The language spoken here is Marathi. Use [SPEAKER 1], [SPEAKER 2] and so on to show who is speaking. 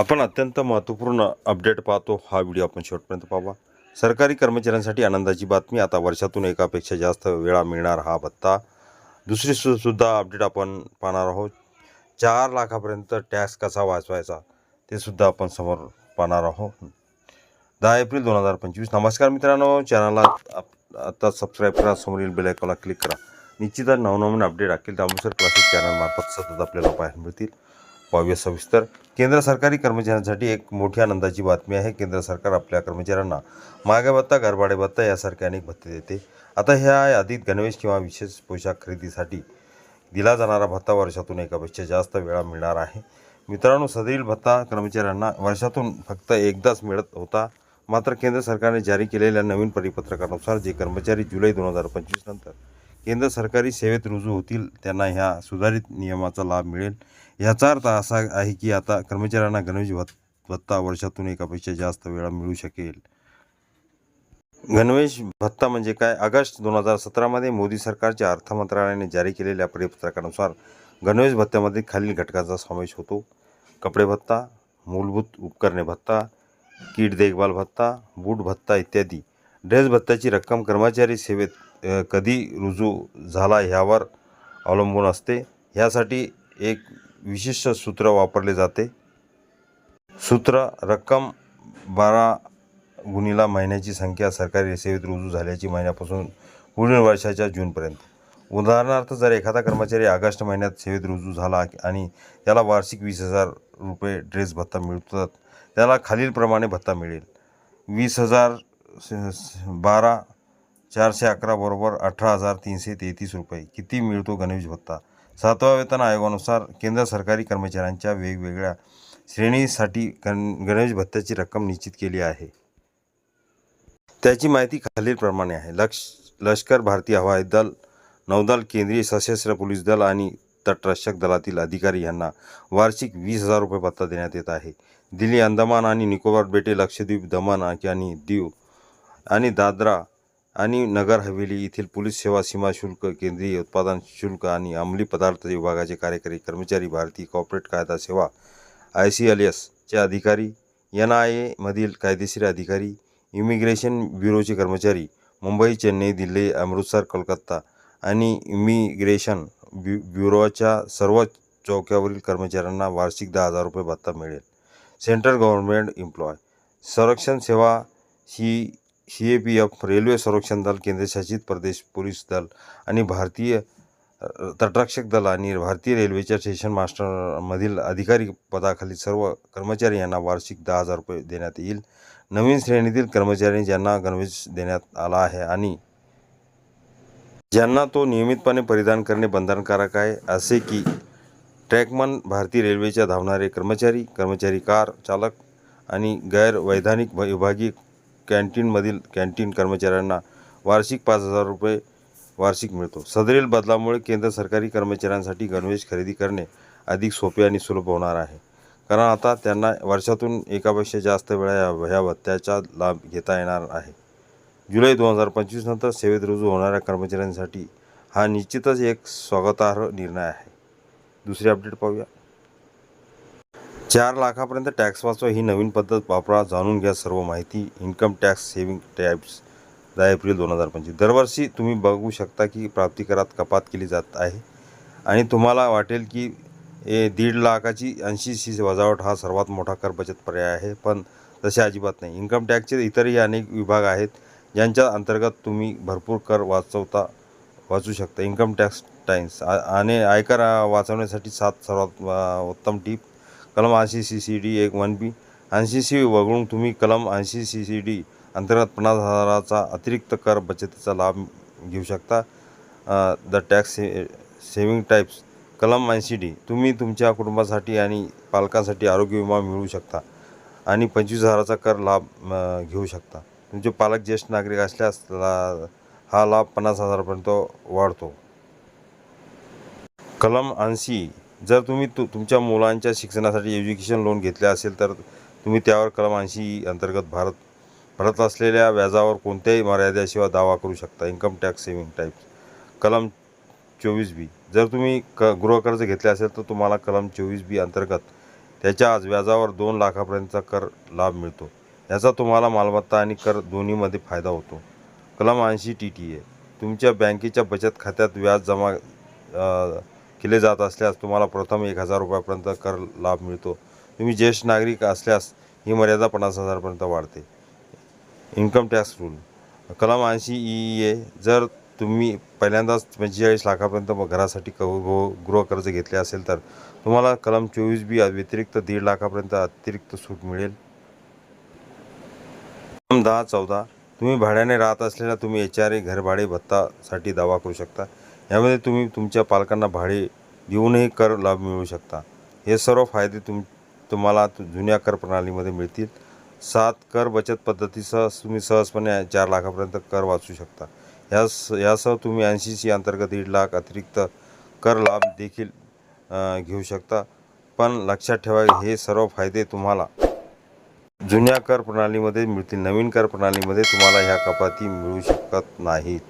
[SPEAKER 1] आपण अत्यंत महत्त्वपूर्ण अपडेट पाहतो. हा व्हिडिओ आपण शेवटपर्यंत पाहावा सरकारी कर्मचाऱ्यांसाठी आनंदाची बातमी. आता वर्षातून एकापेक्षा जास्त वेळा मिळणार हा भत्ता. दुसरी सु सुद्धा अपडेट आपण पाहणार आहोत. चार लाखापर्यंत टॅक्स कसा वाचवायचा ते सुद्धा आपण समोर पाहणार आहोत. दहा एप्रिल दोन हजार पंचवीस. नमस्कार मित्रांनो. चॅनलला आप- आता सबस्क्राईब करा. समोरील बेल आयकॉनला क्लिक करा. निश्चितच नवनवीन अपडेट अखिल दामोसर क्लासिक चॅनलमार्फत सतत आपल्याला पाहायला मिळतील. पाहूया सविस्तर. केंद्र सरकारी कर्मचाऱ्यांसाठी एक मोठी आनंदाची बातमी आहे. केंद्र सरकार आपल्या कर्मचाऱ्यांना मागे भत्ता घरभाडे भत्ता यासारखे अनेक भत्ते देते. आता ह्या यादीत गणवेश किंवा विशेष पोशाख खरेदीसाठी दिला जाणारा भत्ता वर्षातून एकापेक्षा जास्त वेळा मिळणार आहे. मित्रांनो सदैल भत्ता कर्मचाऱ्यांना वर्षातून फक्त एकदाच मिळत होता. मात्र केंद्र सरकारने जारी केलेल्या नवीन परिपत्रकानुसार जे कर्मचारी जुलै दोन हजार पंचवीस नंतर केंद्र सरकारी सेवेत रुजू होतील त्यांना ह्या सुधारित नियमाचा लाभ मिळेल. याचा अर्थ असा आहे की आता कर्मचाऱ्यांना गणवेश भत्ता वर्षातून एकापेक्षा जास्त वेळा मिळू शकेल. गणवेश भत्ता म्हणजे काय? ऑगस्ट दोन हजार सतरामध्ये मोदी सरकारच्या अर्थ मंत्रालयाने जारी केलेल्या परिपत्रकानुसार गणवेश भत्त्यामध्ये खालील घटकांचा समावेश होतो. कपडे भत्ता मूलभूत उपकरणे भत्ता कीट देखभाल भत्ता बूट भत्ता इत्यादी. ड्रेस भत्त्याची रक्कम कर्मचारी सेवेत कधी रुजू झाला ह्यावर अवलंबून असते. ह्यासाठी एक विशिष्ट सूत्र वापरले जाते. सूत्र रक्कम बारा गुणीला महिन्याची संख्या सरकारी सेवेत रुजू झाल्याची महिन्यापासून पुढील वर्षाच्या जूनपर्यंत. उदाहरणार्थ जर एखादा कर्मचारी ऑगस्ट महिन्यात सेवेत रुजू झाला आणि त्याला वार्षिक वीस हजार रुपये ड्रेस भत्ता मिळतात त्याला खालीलप्रमाणे भत्ता मिळेल. वीस हजार स- बारा चारशे अकरा बरोबर अठरा हजार तीनशे तेहतीस रुपये. किती मिळतो गणेश भत्ता? सातवा वेतन आयोगानुसार केंद्र सरकारी कर्मचाऱ्यांच्या वेगवेगळ्या श्रेणीसाठी गण गणेश भत्त्याची रक्कम निश्चित केली आहे. त्याची माहिती खालीलप्रमाणे आहे. लक्ष लष्कर भारतीय हवाई दल नौदल केंद्रीय सशस्त्र पोलीस दल आणि तटरक्षक दलातील अधिकारी यांना वार्षिक वीस हजार रुपये भत्ता देण्यात येत आहे. दिल्ली अंदमान आणि निकोबार बेटे लक्षद्वीप दमन आणि दीव आणि दादरा आणि नगर हवेली येथील पोलीस सेवा सीमा शुल्क केंद्रीय उत्पादन शुल्क आणि अंमली पदार्थ विभागाचे कार्यकारी कर्मचारी भारतीय कॉर्पोरेट कायदा सेवा आय सी एल एसचे अधिकारी एन आय एमधील कायदेशीर अधिकारी इमिग्रेशन ब्युरोचे कर्मचारी मुंबई चेन्नई दिल्ली अमृतसर कोलकाता आणि इमिग्रेशन ब्यु ब्युरोच्या सर्व चौक्यावरील कर्मचाऱ्यांना वार्षिक दहा हजार रुपये भत्ता मिळेल. Central government employ. संरक्षण सेवा ही C A P F railway संरक्षण दल केंद्रशासित प्रदेश पोलीस दल आणि भारतीय तटरक्षक दल आणि भारतीय रेल्वेच्या स्टेशन मास्टरमधील अधिकारी पदाखाली सर्व कर्मचारी यांना वार्षिक दहा हजार रुपये देण्यात येईल. नवीन श्रेणीतील कर्मचारी ज्यांना गणवेश देण्यात आला आहे आणि ज्यांना तो नियमितपणे परिधान करणे बंधनकारक आहे असे की ट्रॅकमन भारतीय रेल्वेच्या धावणारे कर्मचारी कर्मचारी कार चालक आणि गैरवैधानिक विभागीय कॅन्टीनमधील कॅन्टीन कर्मचाऱ्यांना वार्षिक पाच हजार रुपये वार्षिक मिळतो. सदरील बदलामुळे केंद्र सरकारी कर्मचाऱ्यांसाठी गणवेश खरेदी करणे अधिक सोपे आणि सुलभ होणार आहे. कारण आता त्यांना वर्षातून एकापेक्षा जास्त वेळा या ह्या भत्त्याचा लाभ घेता येणार आहे. जुलै दोन हजार पंचवीस नंतर सेवेत रुजू होणाऱ्या कर्मचाऱ्यांसाठी हा निश्चितच एक स्वागतार्ह निर्णय आहे. दुसरी अपडेट पाहूया. चार लाखापर्यंत टॅक्स वाचवा ही नवीन पद्धत वापरा जाणून घ्या सर्व माहिती. इन्कम टॅक्स सेव्हिंग टॅब्स दहा एप्रिल दोन हजार पंचवीस. दरवर्षी तुम्ही बघू शकता की प्राप्तिकरात कपात केली जात आहे. आणि तुम्हाला वाटेल की ए दीड लाखाची ऐंशी सी वजावट हा सर्वात मोठा कर बचत पर्याय आहे. पण तसे अजिबात नाही. इन्कम टॅक्सचे इतरही अनेक विभाग आहेत ज्यांच्या अंतर्गत तुम्ही भरपूर कर वाचवता वाचू शकता. Income tax times. आणि आयकर वाचवण्यासाठी सात सर्वात उत्तम टीप कलम ऐंशी सी सी डी एक वन बी ऐंशी सी वगळून तुम्ही कलम ऐंशी सी सी डी अंतर्गत पन्नास हजाराचा अतिरिक्त कर बचतीचा लाभ घेऊ शकता. द टॅक्स से सेविंग टाईप्स कलम ऐंशी डी तुम्ही तुमच्या कुटुंबासाठी आणि पालकांसाठी आरोग्य विमा मिळवू शकता आणि पंचवीस हजाराचा कर लाभ घेऊ शकता. तुमचे पालक ज्येष्ठ नागरिक असल्यास ला- हा लाभ पन्नास हजारापर्यंत वाढतो. कलम ऐंशी जर तुम्ही तु तुमच्या मुलांच्या शिक्षणासाठी एज्युकेशन लोन घेतले असेल तर तुम्ही त्यावर कलम ऐंशी अंतर्गत भारत भरत असलेल्या व्याजावर कोणत्याही मर्यादेशिवाय दावा करू शकता. इन्कम टॅक्स सेव्हिंग टाईप्स कलम चोवीस बी. जर तुम्ही क गृहकर्ज घेतले असेल तर तुम्हाला कलम चोवीस बी अंतर्गत त्याच्या आज व्याजावर दोन लाखापर्यंतचा कर लाभ मिळतो. याचा तुम्हाला मालमत्ता आणि कर दोन्हीमध्ये फायदा होतो. कलम ऐंशी टी टी ए. तुमच्या बँकेच्या बचत खात्यात व्याज जमा केले जात असल्यास तुम्हाला प्रथम एक हजार रुपयापर्यंत कर लाभ मिळतो. तुम्ही ज्येष्ठ नागरिक असल्यास ही मर्यादा पन्नास हजारपर्यंत वाढते. Income tax rule. कलम ऐंशी ई ए जर तुम्ही पहिल्यांदाच पंचेचाळीस लाखापर्यंत मग घरासाठी क गृहकर्ज घेतले असेल तर तुम्हाला कलम चोवीस बी व्यतिरिक्त दीड लाखापर्यंत अतिरिक्त सूट मिळेल. कलम दहा चौदा तुम्ही भाड्याने राहत असलेल्या तुम्ही एच आर ए घरभाडे भत्तासाठी दावा करू शकता. यामध्ये तुम्ही तुमच्या पालकांना भाडे देऊनही कर लाभ मिळवू शकता. हे सर्व फायदे तुम तुम्हाला जुन्या कर प्रणालीमध्ये मिळतील. सात कर बचत पद्धतीसह तुम्ही सहजपणे चार लाखापर्यंत कर वाचू शकता. यास यासह तुम्ही ऐंशी सी अंतर्गत दीड लाख अतिरिक्त कर लाभ देखील घेऊ शकता. पण लक्षात ठेवा हे सर्व फायदे तुम्हाला जुन्या कर प्रणालीमध्ये मिळतील. नवीन कर प्रणालीमध्ये तुम्हाला ह्या कपाती मिळू शकत नाहीत.